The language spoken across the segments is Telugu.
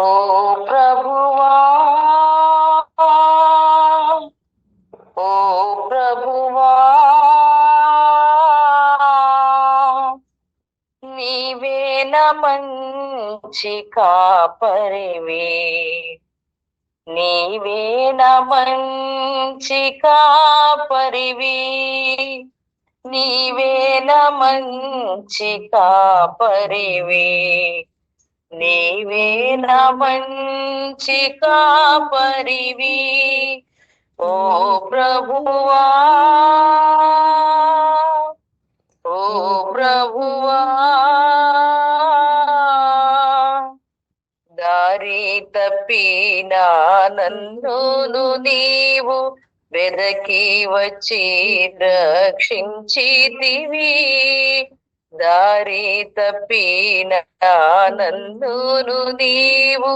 ఓ ప్రభువా ఓ ప్రభువా నీవేన మంచి కాపరివే. నీవేన మంచి కాపరివి. నీవేన మంచి కాపరివే. నీవేన మంచి కాపరివి. ఓ ప్రభువా ఓ ప్రభువా. దారి తప్పినా నన్నును నీవు వెదకి వచ్చి రక్షించితివి. దారి తప్పిన నన్ను నీవు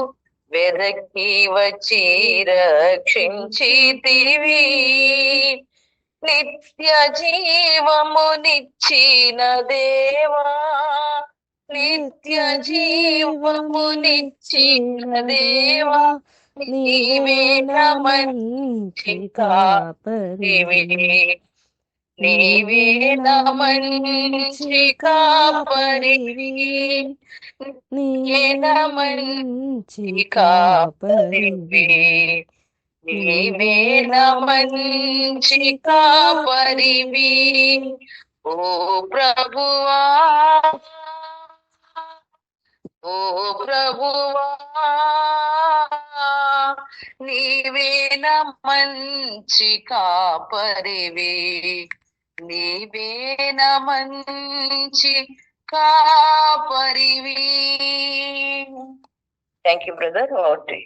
వెదకి వచ్చి రక్షించితివి నిత్య జీవము నిచ్చిన దేవా నిత్య జీవము నిచ్చిన దేవా నీవే మంచి కాపరివి నీవేన మంచి కాపరివి నీవేన మంచి కాపరివి నీవేన మంచి కాపరివి ఓ ప్రభువా ఓ ప్రభువా నీవేన మంచి కాపరివి నీవేన మంచి కాపరివి. Thank you brother okay